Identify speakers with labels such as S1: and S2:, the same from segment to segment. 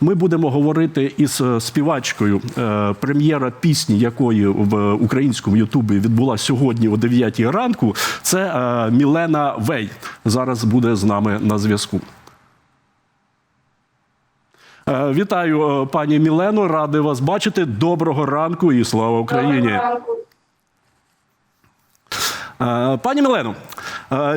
S1: Ми будемо говорити із е, співачкою, е, прем'єра пісні, якої в українському Ютубі відбулася сьогодні о 9 ранку. Це е, Мілена Вей. Зараз буде з нами на зв'язку. Вітаю, пані Мілено. Радий вас бачити. Доброго ранку і слава Україні.
S2: Доброго ранку.
S1: Пані Мілено,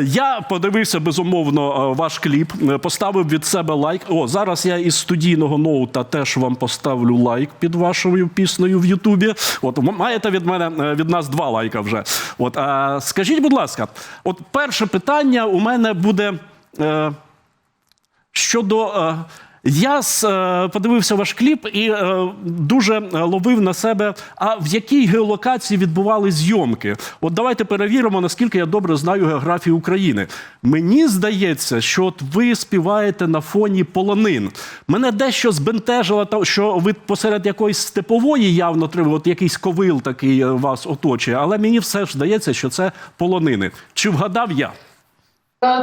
S1: я подивився безумовно е, ваш кліп, е, поставив від себе лайк. О, зараз я із студійного ноута теж вам поставлю лайк під вашою піснею в Ютубі. От маєте від мене е, від нас два лайка вже. От а, скажіть, будь ласка, от перше питання у мене буде. Е, Щодо е, я е, подивився ваш кліп і е, дуже е, ловив на себе. А в якій геолокації відбували зйомки? От давайте перевіримо, наскільки я добре знаю географію України. Мені здається, що от ви співаєте на фоні полонин. Мене дещо збентежило, що ви посеред якоїсь степової явно треба, от якийсь ковил такий вас оточує. Але мені все ж здається, що це полонини. Чи вгадав я?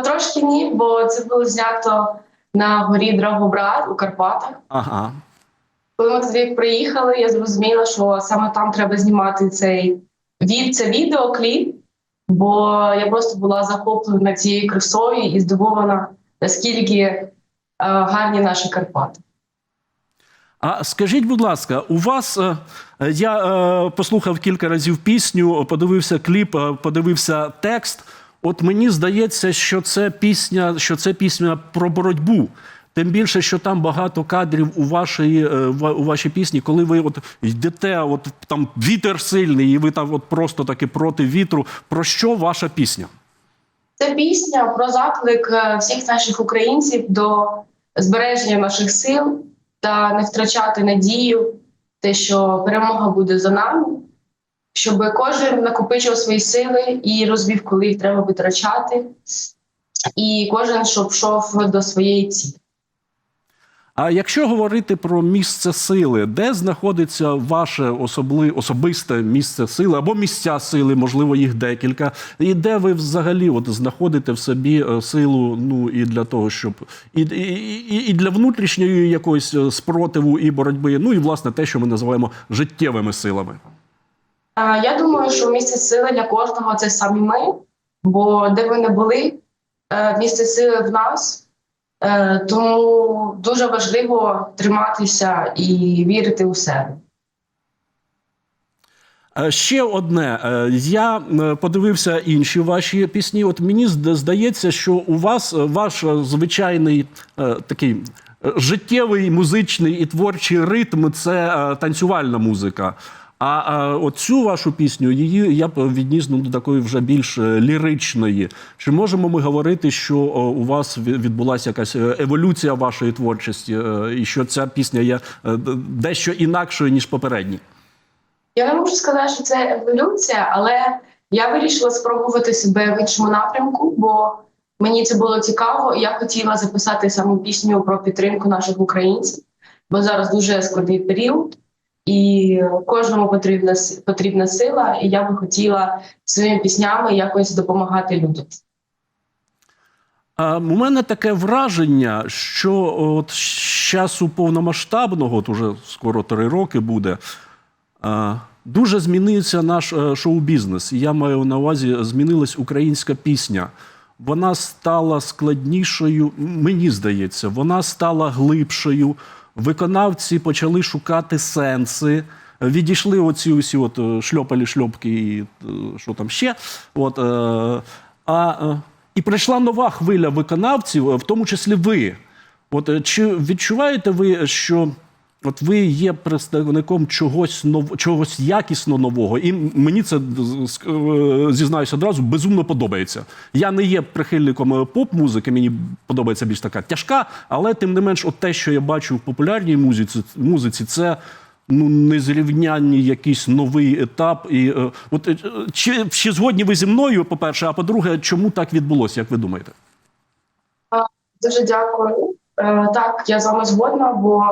S2: Трошки ні, бо це було знято на горі Драгобрат у Карпатах.
S1: Ага.
S2: Коли ми туди приїхали, я зрозуміла, що саме там треба знімати цей від це відеокліп, бо я просто була захоплена цією красою і здивована, наскільки е, гарні наші Карпати.
S1: А скажіть, будь ласка, у вас е, я е, послухав кілька разів пісню, подивився кліп, подивився текст. От мені здається, що це пісня, що це пісня про боротьбу. Тим більше, що там багато кадрів у вашій, е, у вашій пісні, коли ви от йдете, от там вітер сильний, і ви там от просто таки проти вітру. Про що ваша пісня?
S2: Це пісня про заклик е, всіх наших українців до збереження наших сил та не втрачати надію, те, що перемога буде за нами, щоб кожен накопичив свої сили і розвів, коли їх треба витрачати, і кожен щоб йшов до своєї цілі.
S1: А якщо говорити про місце сили, де знаходиться ваше особли, особисте місце сили або місця сили, можливо, їх декілька, і де ви взагалі от знаходите в собі е, силу, ну і для того, щоб і, і, і, для внутрішньої якоїсь е, спротиву і боротьби, ну і власне те, що ми називаємо життєвими силами.
S2: Я думаю, що місце сили для кожного це самі ми, бо де ви не були, е, місце сили в нас. Е, Тому дуже важливо триматися і вірити у себе.
S1: Е, Ще одне. Я подивився інші ваші пісні. От мені здається, що у вас ваш звичайний такий життєвий музичний і творчий ритм це танцювальна музика. А е, оцю вашу пісню її я б відніс ну, до такої вже більш е, ліричної. Чи можемо ми говорити, що у вас відбулася якась е, еволюція вашої творчості, е, і що ця пісня є дещо інакшою ніж попередні?
S2: Я не можу сказати, що це еволюція, але я вирішила спробувати себе в іншому напрямку, бо мені це було цікаво, я хотіла записати саму пісню про підтримку наших українців, бо зараз дуже складний період, і кожному потрібна потрібна сила, і я би хотіла своїми піснями якось допомагати людям.
S1: У мене таке враження, що от з часу повномасштабного, от уже скоро три роки буде, дуже змінився наш е, шоу-бізнес. Я маю на увазі, змінилась українська пісня. Вона стала складнішою, мені здається, вона стала глибшою. Виконавці почали шукати сенси. Відійшли оці усі от е, шльопалі шльопки і е, що там ще. От, е, а, і прийшла нова хвиля виконавців, в тому числі ви. От чи відчуваєте ви, що от ви є представником чогось нов... чогось якісно нового? І мені це е, зізнаюся одразу безумно подобається. Я не є прихильником е, поп-музики, мені подобається більш така тяжка, але тим не менш, от те, що я бачу в популярній музиці, музиці, це. Ну, незрівнянний якийсь новий етап. І е, от чи, чи згодні ви зі мною, по-перше, а по-друге, чому так відбулося, як ви думаєте?
S2: Дуже дякую. Так, я з вами згодна, бо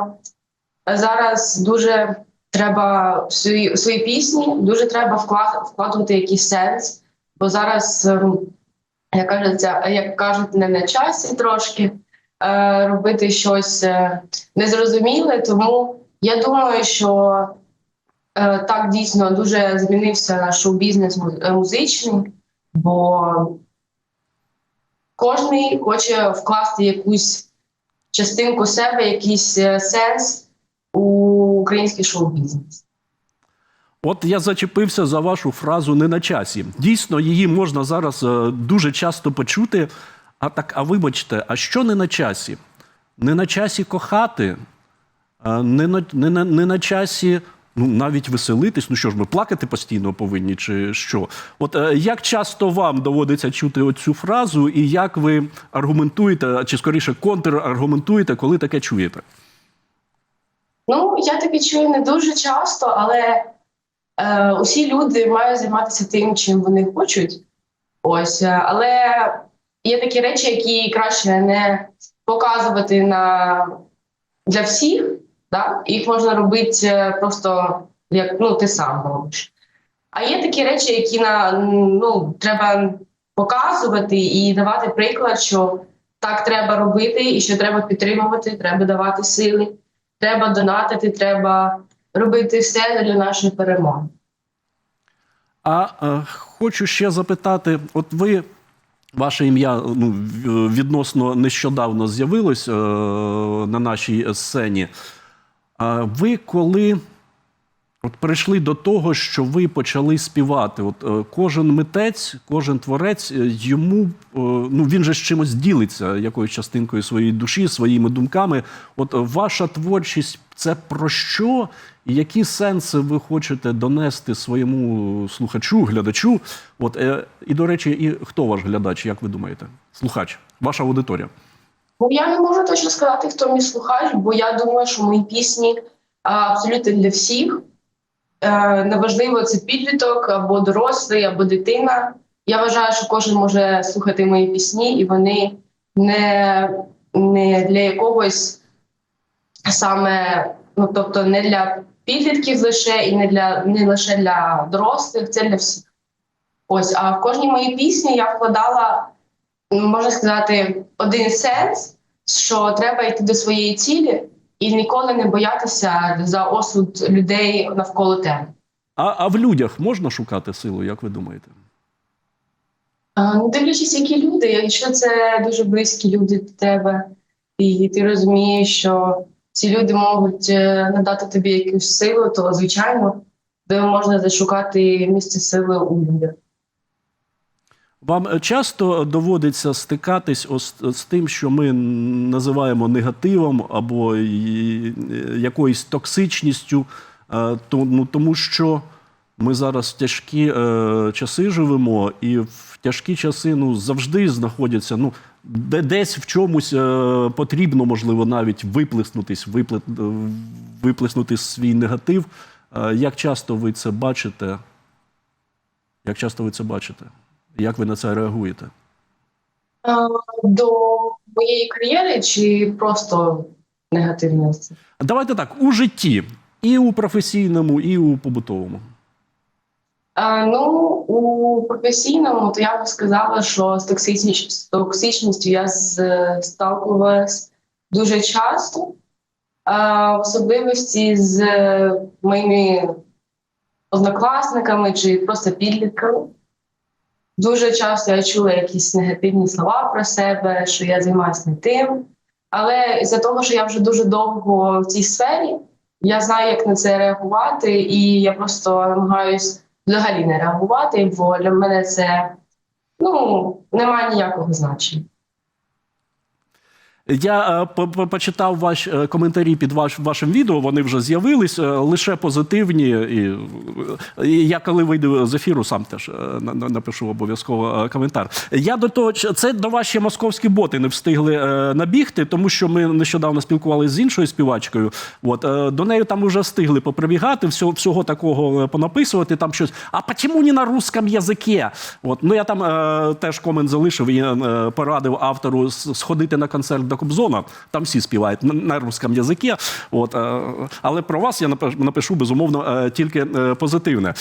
S2: зараз дуже треба в свої, в свої пісні, дуже треба вклад, вкладувати якийсь сенс, бо зараз, ем, як кажеться, як кажуть, не на часі трошки. е, робити щось е, незрозуміле. Тому я думаю, що е, так дійсно дуже змінився наш шоу-бізнес музичний, бо кожен хоче вкласти якусь частинку себе, якийсь сенс у український шоу-бізнес.
S1: От я зачепився за вашу фразу не на часі. Дійсно, її можна зараз е, дуже часто почути. А так, а вибачте, а що не на часі? Не на часі кохати, не на, не на, не на часі ну, навіть веселитись. Ну що ж, ми плакати постійно повинні, чи що? От е, як часто вам доводиться чути оцю фразу, і як ви аргументуєте, чи скоріше контраргументуєте, коли таке чуєте?
S2: Ну, я таке чую не дуже часто, але е, усі люди мають займатися тим, чим вони хочуть. Ось, е, але є такі речі, які краще не показувати на для всіх. Да? Їх можна робити е, просто як ну, ти сам робиш. А є такі речі, які на ну треба показувати і давати приклад, що так треба робити, і що треба підтримувати, треба давати сили треба донатити, треба робити все для нашої перемоги.
S1: А е, хочу ще запитати: от ви, ваше ім'я ну, відносно нещодавно з'явилось е, на нашій сцені. А ви коли от прийшли до того, що ви почали співати, от е, кожен митець, кожен творець, е, йому е, ну він же з чимось ділиться якоюсь частинкою своєї душі, своїми думками. От ваша творчість це про що? І які сенси ви хочете донести своєму слухачу, глядачу? От і до речі, і хто ваш глядач, як ви думаєте? Слухач, ваша аудиторія.
S2: Ну я не можу точно сказати, хто мій слухач, бо я думаю, що мої пісні абсолютно для всіх. Е, неважливо, це підліток або дорослий, або дитина. Я вважаю, що кожен може слухати мої пісні, і вони не, не для якогось саме, ну тобто не для підлітків лише і не для не лише для дорослих, це для всіх. Ось, а в кожній моїй пісні я вкладала, можна сказати, один сенс, що треба йти до своєї цілі і ніколи не боятися за осуд людей навколо тебе.
S1: А, а в людях можна шукати силу, як ви думаєте?
S2: Ну, дивлячись, які люди, якщо це дуже близькі люди до тебе, і ти розумієш, що ці люди можуть е, надати тобі якусь силу, то звичайно, де можна зашукати місце сили у людях.
S1: Вам е, часто доводиться стикатись ось з тим, що ми називаємо негативом або е, якоюсь токсичністю, е, то- ну, тому що ми зараз в тяжкі е, часи живемо, і в тяжкі часи ну, завжди знаходяться. Ну, де- десь в чомусь е, потрібно, можливо, навіть виплеснутись, випле, е, виплеснути свій негатив. Е, як часто ви це бачите? Як часто ви це бачите? Як ви на це реагуєте?
S2: До моєї кар'єри чи просто негативності?
S1: Давайте так, у житті, і у професійному, і у побутовому.
S2: А, ну, у професійному, то я б сказала, що з, токсичністю я сталкувалась дуже часто, а, в особливості з е, моїми однокласниками чи просто підлітками. Дуже часто я чула якісь негативні слова про себе, що я займаюся не тим. Але з-за того, що я вже дуже довго в цій сфері, я знаю, як на це реагувати, і я просто намагаюсь взагалі не реагувати, бо для мене це ну, немає ніякого значення.
S1: Я е, по- по- почитав ваші е, коментарі під ваш, вашим відео, вони вже з'явились, е, лише позитивні. І, і я коли вийду з ефіру, сам теж е, на- на- напишу обов'язково е, коментар. Я до того, це до ще московські боти не встигли е, набігти, тому що ми нещодавно спілкувалися з іншою співачкою. От, е, до неї там вже встигли поприбігати, всього, всього такого е, понаписувати, там щось. А чому не на русском язикі? От, ну я там е, теж комент залишив і е, порадив автору сходити на концерт до Кобзона. Там всі співають на, русском язикі. От, е, але про вас я напишу безумовно е, тільки е, позитивне.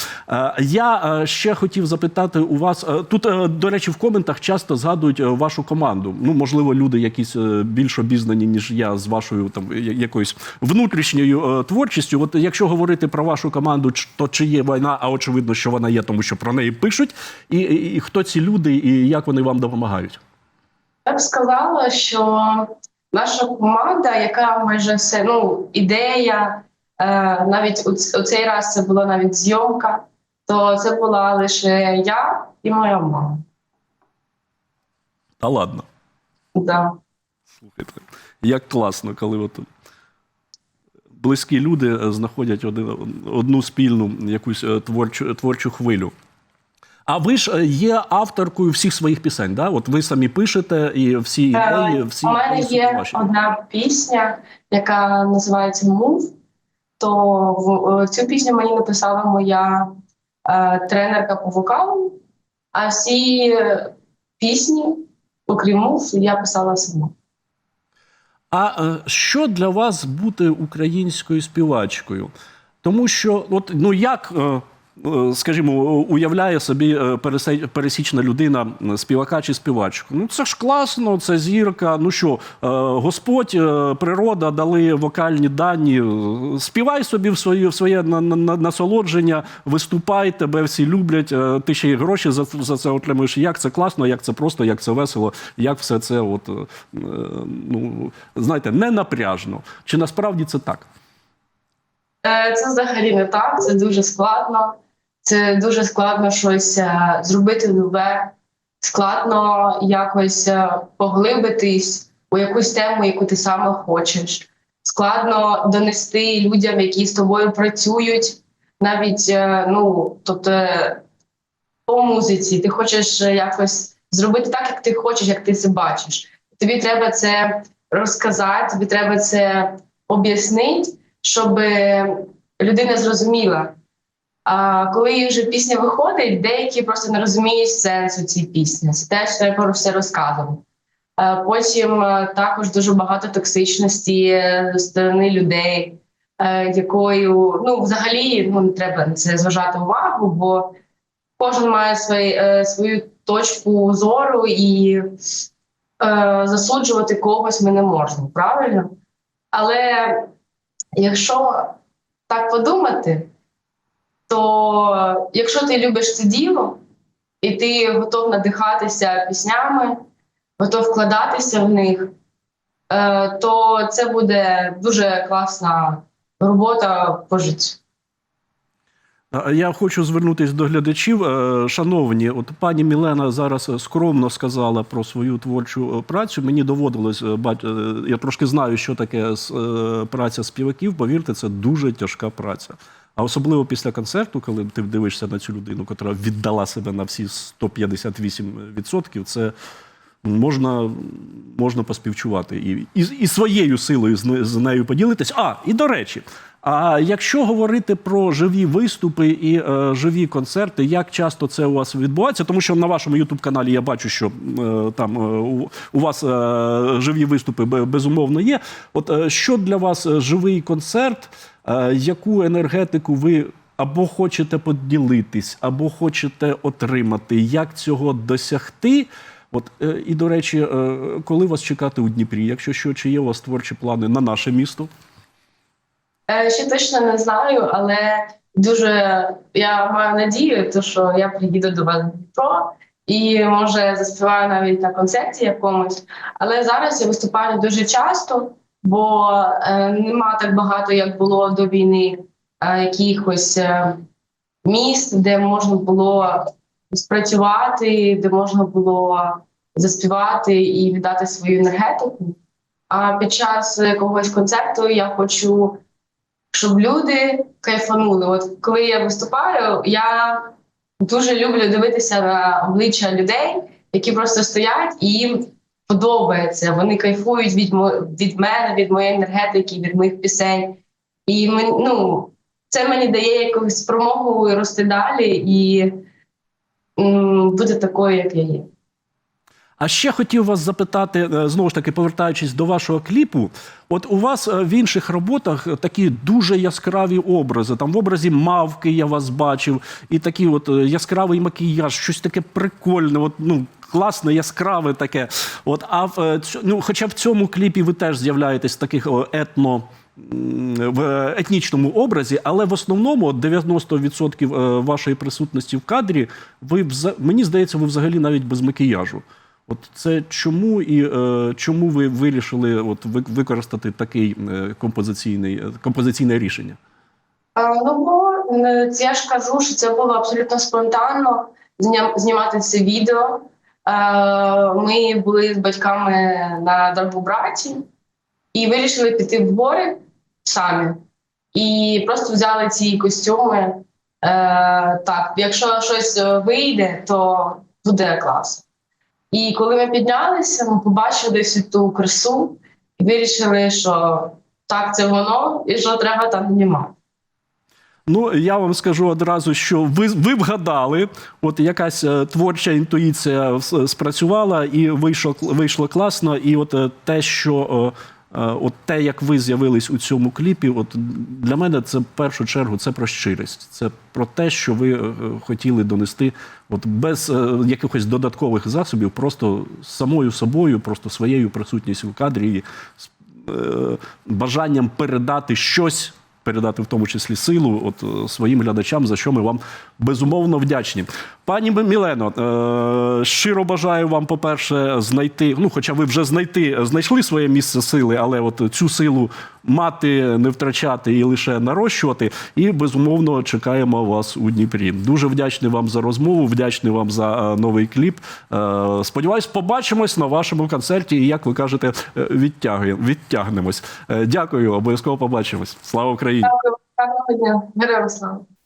S1: Я ще хотів запитати у вас тут, до речі, в коментах часто згадують вашу команду. Ну, можливо, люди якісь більш обізнані, ніж я з вашою там якоюсь внутрішньою творчістю. От якщо говорити про вашу команду, то чи є війна, а очевидно, що вона є, тому що про неї пишуть. І, і, і хто ці люди, і як вони вам допомагають?
S2: Я б сказала, що наша команда, яка майже все, ну, ідея, е, навіть у, у цей раз це була навіть зйомка, то це була лише я і моя мама.
S1: Та ладно.
S2: Да.
S1: Слухайте, як класно, коли от близькі люди е, знаходять один, одну спільну якусь е, творчу, творчу хвилю. А ви ж е, є авторкою всіх своїх пісень, да? От ви самі пишете і всі ідеї, всі
S2: У мене є
S1: ваші.
S2: одна пісня, яка називається Мув. То в, е, цю пісню мені написала моя е, тренерка по вокалу, а всі пісні, окрім мув, я писала сама.
S1: А е, що для вас бути українською співачкою? Тому що, от ну як, скажімо, уявляє собі е, пересічна людина е, співака чи співачку? Ну це ж класно, це зірка. Ну що, е, Господь, е, природа дали вокальні дані. е, Співай собі в своє, в своє на, на, на- насолодження, виступай, тебе всі люблять. е, Ти ще й гроші за, за це отримуєш. Як це класно, як це просто, як це весело, як все це, от, е, е, ну, знаєте, не напряжно. Чи насправді це так?
S2: Е, Це взагалі не так, це дуже складно. Це дуже складно щось е, зробити нове, складно якось е, поглибитись у якусь тему, яку ти саме хочеш. Складно донести людям, які з тобою працюють, навіть е, ну, тобто по музиці. Ти хочеш якось зробити так, як ти хочеш, як ти це бачиш. Тобі треба це розказати, тобі треба це об'яснити, щоб людина зрозуміла. А коли вже пісня виходить, деякі просто не розуміють сенсу цієї пісні. Це теж треба все розказувати. Е, Потім е, також дуже багато токсичності зі сторони людей, е, якою ну взагалі ну не треба на це зважати увагу, бо кожен має свої, свою точку зору і е, засуджувати когось ми не можемо, правильно? Але якщо так подумати, то якщо ти любиш це діло, і ти готов надихатися піснями, готов вкладатися в них, е, то це буде дуже класна робота по життю.
S1: Я хочу звернутися до глядачів. Е, Шановні, от пані Мілена зараз скромно сказала про свою творчу е, працю. Мені доводилось я трошки знаю, що таке праця співаків. Повірте, це дуже тяжка праця. А особливо після концерту, коли ти дивишся на цю людину, яка віддала себе на всі 158%, це можна, можна поспівчувати і, і, і своєю силою з, з нею поділитись. А, і до речі, а якщо говорити про живі виступи і е, живі концерти, як часто це у вас відбувається? Тому що на вашому ютуб-каналі я бачу, що е, там е, у, вас е, живі виступи безумовно є. От е, що для вас е, живий концерт? Е, яку енергетику ви або хочете поділитись, або хочете отримати? Як цього досягти? От е, і до речі, е, коли вас чекати у Дніпрі? Якщо що, чи є у вас творчі плани на наше місто?
S2: Ще точно не знаю, але дуже я маю надію, то що я приїду до вас Дніпро і може заспіваю навіть на концерті якомусь. Але зараз я виступаю дуже часто, бо е, нема так багато, як було до війни, е, якихось е, міст, де можна було спрацювати, де можна було заспівати і віддати свою енергетику. А під час якогось концерту я хочу щоб люди кайфанули. От коли я виступаю, я дуже люблю дивитися на обличчя людей, які просто стоять і подобається. Вони кайфують від від мене, від моєї енергетики, від моїх пісень. І мен- ну, це мені дає якусь спромогу рости далі і м, бути такою, як я є.
S1: А ще хотів вас запитати, е, знову ж таки, повертаючись до вашого кліпу, от у вас е, в інших роботах такі дуже яскраві образи. Там в образі мавки я вас бачив, і такий от е, яскравий макіяж, щось таке прикольне, от, ну, класне, яскраве таке. От, а в, е, ну, хоча в цьому кліпі ви теж з'являєтесь в таких етно. В етнічному образі, але в основному от 90% е, вашої присутності в кадрі, ви вза- мені здається, ви взагалі навіть без макіяжу. От це чому і е, чому ви вирішили от ви- використати такий композиційний композиційне рішення?
S2: Ну, бо я ж кажу, що це було абсолютно спонтанно знімати це відео. Е, Ми були з батьками на Дарбубраті і вирішили піти в гори самі. І просто взяли ці костюми. Е, Так, якщо щось е, вийде, то буде клас. І коли ми піднялися, ми побачили всю ту красу і вирішили, що так, це воно, і що треба там знімати.
S1: Ну я вам скажу одразу, що ви, ви вгадали, от якась е, творча інтуїція спрацювала і вийшло вийшло класно. І от е, те, що е, от те, як ви з'явились у цьому кліпі, от для мене це в першу чергу це про щирість. Це про те, що ви хотіли донести, от без якихось додаткових засобів, просто самою собою, просто своєю присутністю в кадрі і бажанням передати щось. Передати в тому числі силу от е, своїм глядачам, за що ми вам безумовно вдячні. Пані Мілено, е, щиро бажаю вам, по-перше, знайти. Ну, хоча ви вже знайти знайшли своє місце сили, але от цю силу мати, не втрачати і лише нарощувати. І безумовно чекаємо вас у Дніпрі. Дуже вдячний вам за розмову, вдячний вам за е, новий кліп. Е, Сподіваюсь, побачимось на вашому концерті. І як ви кажете, е, відтягнемось. Дякую, обов'язково побачимось. Слава Україні!
S2: Героям слава.